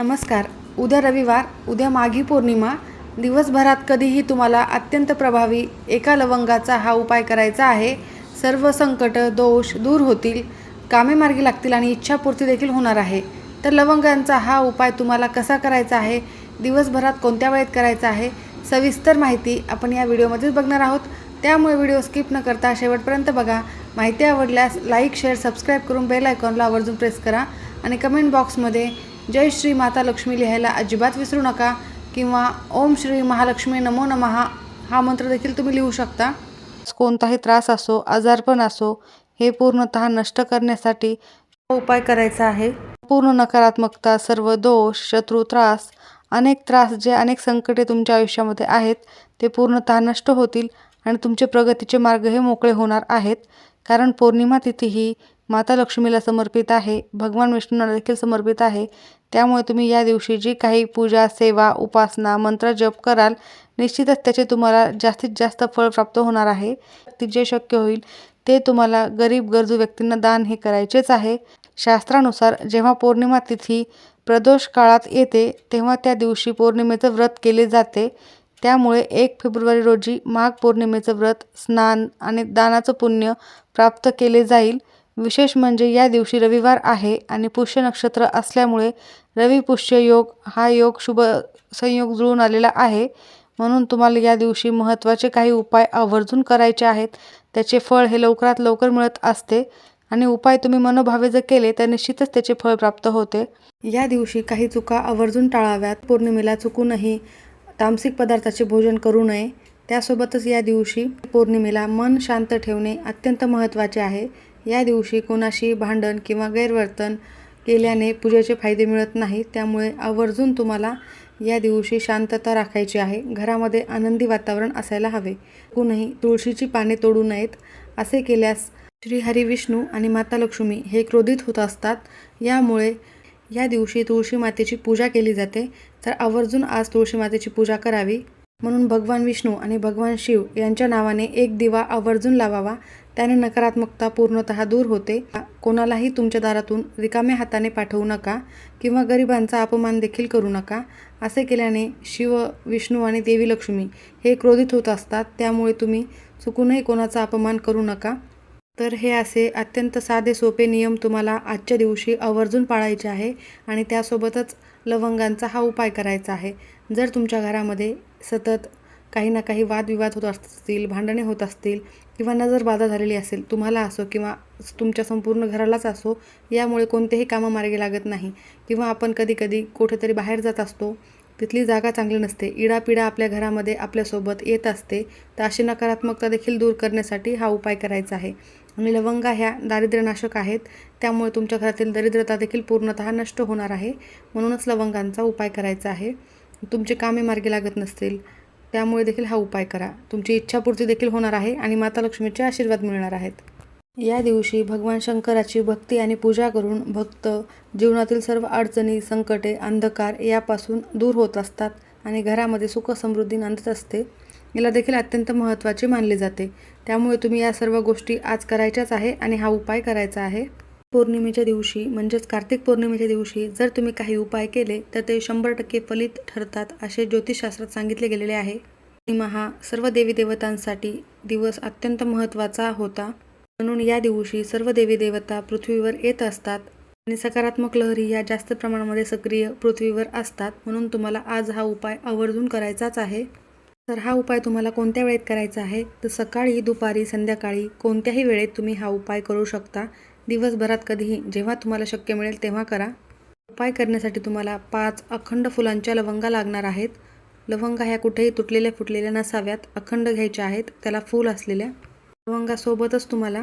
नमस्कार. उद्या रविवार उद्या माघी पौर्णिमा. दिवसभरात कधीही तुम्हाला अत्यंत प्रभावी एका लवंगाचा हा उपाय करायचा आहे. सर्व संकट दोष दूर होतील. कामे मार्गी लागतील आणि इच्छापूर्ती देखील होणार आहे. तर लवंगांचा हा उपाय तुम्हाला कसा करायचा आहे? दिवसभरात कोणत्या वेळेत करायचा आहे? सविस्तर माहिती आपण या व्हिडिओमध्येच बघणार आहोत. त्यामुळे व्हिडिओ स्किप न करता शेवटपर्यंत बघा. माहिती आवडल्यास लाईक शेअर सबस्क्राईब करून बेल आयकॉनला आवर्जून प्रेस करा आणि कमेंट बॉक्समध्ये जय श्री माता लक्ष्मी लिहायला अजिबात विसरू नका किंवा ओम श्री महालक्ष्मी नमो नमः हा मंत्र देखील तुम्ही लिहू शकता. कोणताही त्रास असो आजारपण असो हे पूर्णतः नष्ट करण्यासाठी उपाय करायचा आहे. पूर्ण नकारात्मकता सर्व दोष शत्रू त्रास अनेक त्रास जे अनेक संकटे तुमच्या आयुष्यामध्ये आहेत ते पूर्णतः नष्ट होतील आणि तुमचे प्रगतीचे मार्ग हे मोकळे होणार आहेत. कारण पौर्णिमा तिथी ही माता लक्ष्मीला समर्पित आहे भगवान विष्णूंना देखील समर्पित आहे. त्यामुळे तुम्ही या दिवशी जी काही पूजा सेवा उपासना मंत्र जप कराल निश्चितच त्याचे तुम्हाला जास्तीत जास्त फळ प्राप्त होणार आहे. ती जे शक्य होईल. ते तुम्हाला गरीब गरजू व्यक्तींना दान हे करायचेच आहे. शास्त्रानुसार जेव्हा पौर्णिमा तिथी प्रदोष काळात येते तेव्हा त्या दिवशी पौर्णिमेचं व्रत केले जाते. त्यामुळे एक फेब्रुवारी रोजी माघ पौर्णिमेचं व्रत स्नान आणि दानाचं पुण्य प्राप्त केले जाईल. विशेष म्हणजे या दिवशी रविवार आहे आणि पुष्य नक्षत्र असल्यामुळे रवी पुष्य योग हा योग शुभ संयोग जुळून आलेला आहे. म्हणून तुम्हाला या दिवशी महत्त्वाचे काही उपाय आवर्जून करायचे आहेत. त्याचे फळ हे लवकरात लवकर मिळत असते आणि उपाय तुम्ही मनोभावे जर केले तर निश्चितच त्याचे फळ प्राप्त होते. या दिवशी काही चुका आवर्जून टाळाव्यात. पौर्णिमेला चुकूनही तामसिक पदार्थाचे भोजन करू नये. त्यासोबतच या दिवशी पौर्णिमेला मन शांत ठेवणे अत्यंत महत्त्वाचे आहे. या दिवशी कोणाशी भांडण किंवा गैरवर्तन केल्याने पूजेचे फायदे मिळत नाही त्यामुळे आवर्जून तुम्हाला या दिवशी शांतता राखायची आहे. घरामध्ये आनंदी वातावरण असायला हवे. कोणही तुळशीची पाने तोडू नयेत असे केल्यास श्रीहरी विष्णू आणि माता लक्ष्मी हे क्रोधित होत असतात. यामुळे या दिवशी तुळशी मातेची पूजा केली जाते. तर आवर्जून आज तुळशी मातेची पूजा करावी. म्हणून भगवान विष्णू आणि भगवान शिव यांच्या नावाने एक दिवा आवर्जून लावावा. त्याने नकारात्मकता पूर्णतः दूर होते. कोणालाही तुमच्या दारातून रिकाम्या हाताने पाठवू नका किंवा गरिबांचा अपमान देखील करू नका असे केल्याने शिव विष्णू आणि देवी लक्ष्मी हे क्रोधित होत असतात. त्यामुळे तुम्ही चुकूनही कोणाचा अपमान करू नका. तर हे असे अत्यंत साधे सोपे नियम तुम्हाला आजच्या दिवशी आवर्जून पाळायचे आहे आणि त्यासोबतच लवंगांचा हा उपाय करायचा आहे. जर तुमच्या घरामध्ये सतत काही ना काही वादविवाद होत असतील भांडणे होत असतील किंवा नजरबाधा झालेली असेल तुम्हाला असो किंवा तुमच्या संपूर्ण घरालाच असो यामुळे कोणतेही कामं मार्गी लागत नाही. किंवा आपण कधीकधी कुठेतरी बाहेर जात असतो तिथली जागा चांगली नसते इडापिडा आपल्या घरामध्ये आपल्यासोबत येत असते तर अशी नकारात्मकता देखील दूर करण्यासाठी हा उपाय करायचा आहे. आणि लवंगा ह्या दारिद्र्यनाशक आहेत त्यामुळे तुमच्या घरातील दरिद्रता देखील पूर्णतः नष्ट होणार आहे म्हणूनच लवंगांचा उपाय करायचा आहे. तुमचे कामे मार्गी लागत नसतील त्यामुळे देखील हा उपाय करा. तुमची इच्छापूर्ती देखील होणार आहे आणि माता लक्ष्मीचे आशीर्वाद मिळणार आहेत. या दिवशी भगवान शंकराची भक्ती आणि पूजा करून भक्त जीवनातील सर्व अडचणी संकटे अंधकार यापासून दूर होत असतात आणि घरामध्ये सुख समृद्धी नांदत असते. याला देखील अत्यंत महत्त्वाचे मानले जाते. त्यामुळे तुम्ही या सर्व गोष्टी आज करायच्याच आहे आणि हा उपाय करायचा आहे. पौर्णिमेच्या दिवशी म्हणजेच कार्तिक पौर्णिमेच्या दिवशी जर तुम्ही काही उपाय केले तर ते शंभर टक्के फलित ठरतात असे ज्योतिषशास्त्रात सांगितले गेलेले आहे. पौर्णिमा हा सर्व देवी देवतांसाठी दिवस अत्यंत महत्त्वाचा होता. म्हणून या दिवशी सर्व देवी देवता पृथ्वीवर येत असतात आणि सकारात्मक लहरी या जास्त प्रमाणामध्ये सक्रिय पृथ्वीवर असतात. म्हणून तुम्हाला आज हा उपाय आवर्जून करायचाच आहे. तर हा उपाय तुम्हाला कोणत्या वेळेत करायचा आहे? तर सकाळी दुपारी संध्याकाळी कोणत्याही वेळेत तुम्ही हा उपाय करू शकता. दिवसभरात कधीही जेव्हा तुम्हाला शक्य मिळेल तेव्हा करा. उपाय करण्यासाठी तुम्हाला पाच अखंड फुलांच्या लवंगा लागणार आहेत. लवंगा ह्या कुठेही तुटलेल्या फुटलेल्या नसाव्यात. अखंड घ्यायच्या आहेत. त्याला फूल असलेल्या लवंगासोबतच तुम्हाला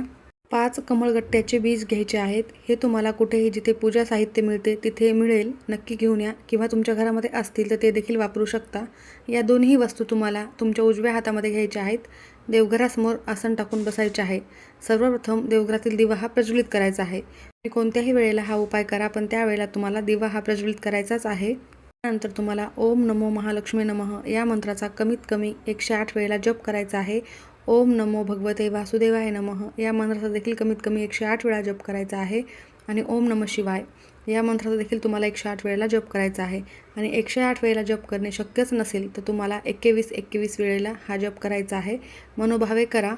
पाच कमळगट्ट्याचे बीज घ्यायचे आहेत. हे तुम्हाला कुठेही जिथे पूजा साहित्य मिळते तिथे मिळेल. नक्की घेऊन या. किंवा तुमच्या घरामध्ये असतील तर ते देखील वापरू शकता. या दोन्ही वस्तू तुम्हाला तुमच्या उजव्या हातामध्ये घ्यायच्या आहेत. देवघरासमोर आसन टाकून बसायचे आहे. सर्वप्रथम देवघरातील दिवा हा प्रज्वलित करायचा आहे. तुम्ही कोणत्याही वेळेला हा उपाय करा पण त्यावेळेला तुम्हाला दिवा हा प्रज्वलित करायचाच आहे. त्यानंतर तुम्हाला ओम नमो महालक्ष्मी नमः या मंत्राचा कमीत कमी एकशे आठ वेळेला जप करायचा आहे. ओम नमो भगवते वासुदेवाय नमः या मंत्राचा देखील कमीत कमी एकशे आठ वेळा जप करायचा आहे. आणि ओम नम शिवाय या मंत्राचा देखील तुम्हाला एकशे आठ वेळेला जप करायचा आहे. आणि एकशे आठ वेळेला जप करणे शक्यच नसेल तर तुम्हाला एक्केवीस एक्केवीस वेळेला हा जप करायचा आहे. मनोभावे करा.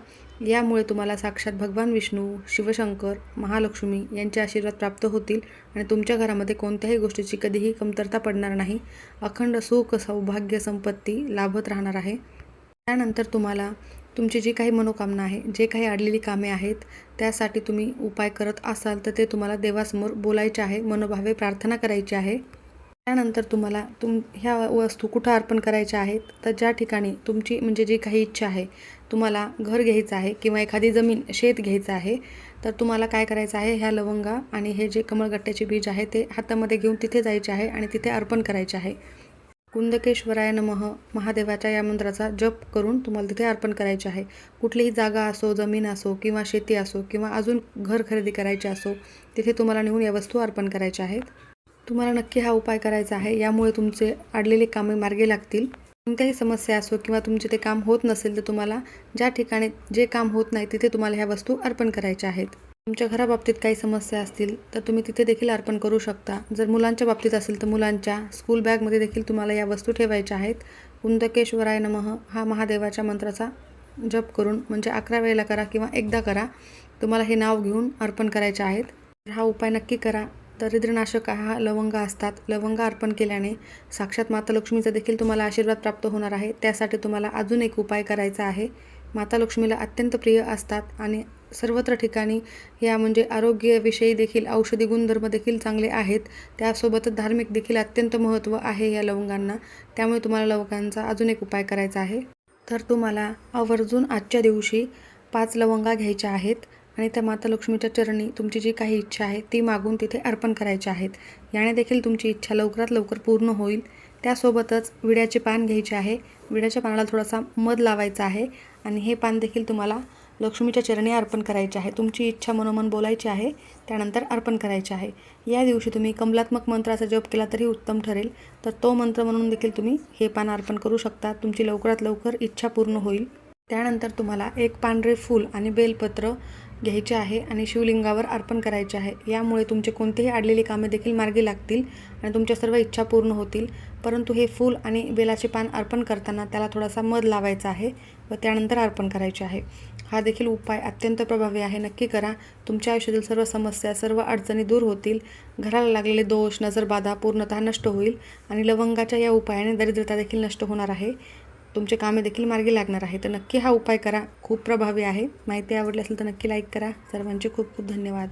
यामुळे तुम्हाला साक्षात भगवान विष्णू शिवशंकर महालक्ष्मी यांचे आशीर्वाद प्राप्त होतील आणि तुमच्या घरामध्ये कोणत्याही गोष्टीची कधीही कमतरता पडणार नाही. अखंड सुख सौभाग्य संपत्ती लाभत राहणार आहे. त्यानंतर तुम्हाला तुमची जी काही मनोकामना आहे जे काही अडलेली कामे आहेत त्यासाठी तुम्ही उपाय करत असाल तर ते तुम्हाला देवासमोर बोलायचे आहे मनोभावे प्रार्थना करायची आहे. त्यानंतर तुम्हाला तुम ह्या वस्तू कुठं अर्पण करायच्या आहेत तर ज्या ठिकाणी तुमची म्हणजे जी काही इच्छा आहे तुम्हाला घर घ्यायचं आहे किंवा एखादी जमीन शेत घ्यायचं आहे तर तुम्हाला काय करायचं आहे ह्या लवंगा आणि हे जे कमळगट्ट्याचे बीज आहे ते हातामध्ये घेऊन तिथे जायचे आहे आणि तिथे अर्पण करायचे आहे. कुंदकेश्वराय नमः. महादेवाच्या या मंत्राचा जप करून तुम्हाला तिथे अर्पण करायचे आहे. कुठलीही जागा असो जमीन असो किंवा शेती असो किंवा अजून घर खरेदी करायचे असो तिथे तुम्हाला नेऊन या वस्तू अर्पण करायच्या आहेत. तुम्हाला नक्की हा उपाय करायचा आहे. यामुळे तुमचे अडलेले कामे मार्गे लागतील. कोणत्याही समस्या असो किंवा तुमचे ते काम होत नसेल तर तुम्हाला ज्या ठिकाणी जे काम होत नाही तिथे तुम्हाला ह्या वस्तू अर्पण करायच्या आहेत. तुमच्या घराबाबतीत काही समस्या असतील तर तुम्ही तिथे देखील अर्पण करू शकता. जर मुलांच्या बाबतीत असेल तर मुलांच्या स्कूल बॅगमध्ये देखील तुम्हाला या वस्तू ठेवायच्या आहेत. कुंदकेश्वराय नमः. हा महादेवाच्या मंत्राचा जप करून म्हणजे अकरा वेळेला करा किंवा एकदा करा तुम्हाला हे नाव घेऊन अर्पण करायचे आहेत. हा उपाय नक्की करा. दरिद्रनाशक हा लवंगा असतात. लवंगा अर्पण केल्याने साक्षात माता लक्ष्मीचा देखील तुम्हाला आशीर्वाद प्राप्त होणार आहे. त्यासाठी तुम्हाला अजून एक उपाय करायचा आहे. माता लक्ष्मीला अत्यंत प्रिय असतात आणि सर्वत्र ठिकाणी या म्हणजे आरोग्यविषयी देखील औषधी गुणधर्म देखील चांगले आहेत. त्यासोबतच धार्मिक देखील अत्यंत महत्त्व आहे या लवंगांना. त्यामुळे तुम्हाला लवंगांचा अजून एक उपाय करायचा आहे. तर तुम्हाला आवर्जून आजच्या दिवशी पाच लवंगा घ्यायच्या आहेत आणि त्या माता लक्ष्मीच्या चरणी तुमची जी काही इच्छा आहे ती मागून तिथे अर्पण करायची आहेत. याने देखील तुमची इच्छा लवकरात लवकर पूर्ण होईल. त्यासोबतच विड्याचे पान घ्यायचे आहे. विड्याच्या पानाला थोडासा मध लावायचा आहे आणि हे पान देखील तुम्हाला लक्ष्मीच्या चरणी अर्पण करायचे आहे. तुमची इच्छा मनोमन बोलायची आहे त्यानंतर अर्पण करायचे आहे. या दिवशी तुम्ही कमलात्मक मंत्राचा जप केला तरी उत्तम ठरेल. तर तो मंत्र म्हणून देखील तुम्ही हे पान अर्पण करू शकता. तुमची लवकरात लवकर इच्छा पूर्ण होईल. त्यानंतर तुम्हाला एक पांढरे फूल आणि बेलपत्र घ्यायचे आहे आणि शिवलिंगावर अर्पण करायचे आहे. यामुळे तुमचे कोणतेही अडलेली कामे देखील मार्गी लागतील आणि तुमच्या सर्व इच्छा पूर्ण होतील. परंतु हे फूल आणि बेलाचे पान अर्पण करताना त्याला थोडासा मध लावायचा आहे व त्यानंतर अर्पण करायचे आहे. हा देखील उपाय अत्यंत प्रभावी आहे. नक्की करा. तुमच्या आयुष्यातील सर्व समस्या सर्व अडचणी दूर होतील. घराला लागलेले दोष नजरबाधा पूर्णतः नष्ट होईल आणि लवंगाच्या या उपायाने दरिद्रता देखील नष्ट होणार आहे. तुमचे कामे देखील मार्गी लागणार आहे. तर नक्की हा उपाय करा. खूप प्रभावी आहे. माहिती आवडली असेल तर नक्की लाईक करा. सर्वांचे खूप खूप धन्यवाद.